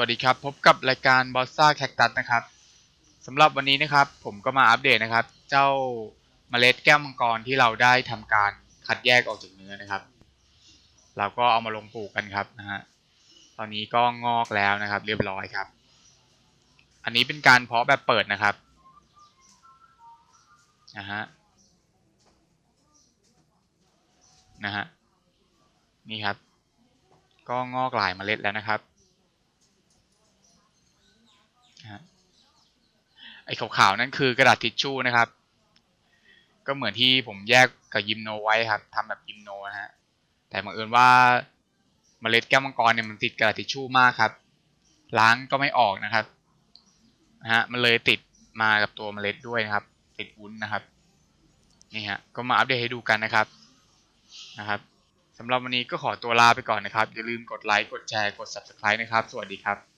วัสดีครับ พบกับรายการบอสซ่าแคคตัสนะครับสำหรับวันนี้นะครับ ผมก็มาอัปเดตนะครับ เจ้าเมล็ดแก้วมังกรที่เราได้ทำการคัดแยกออกจากเนื้อนะครับ เราก็เอามาลงปลูกกันครับนะฮะตอนนี้ก็งอกแล้วนะครับ เรียบร้อยครับ อันนี้เป็นการเพาะแบบเปิดนะครับนะฮะนะฮะนี่ครับ ก็งอกหลายเมล็ดแล้วนะครับนะฮะ ไอ้ขาวๆนั่นคือกระดาษทิชชู่นะครับ ก็เหมือนที่ผมแยกกับยิมโนไว้ครับทำแบบยิมโนนะฮะแต่บังเอิญว่าเมล็ดแก้วมังกรเนี่ยมันติดกระดาษทิชชู่มากครับ ล้างก็ไม่ออกนะครับนะฮะมันเลยติดมากับตัวเมล็ดด้วยนะครับ ติดวุ้นนะครับนี่ฮะก็มาอัปเดตให้ดูกันนะครับนะครับสำหรับวันนี้ก็ขอตัวลาไปก่อนนะครับ อย่าลืมกดไลค์ กดแชร์ กด subscribe นะครับ สวัสดีครับ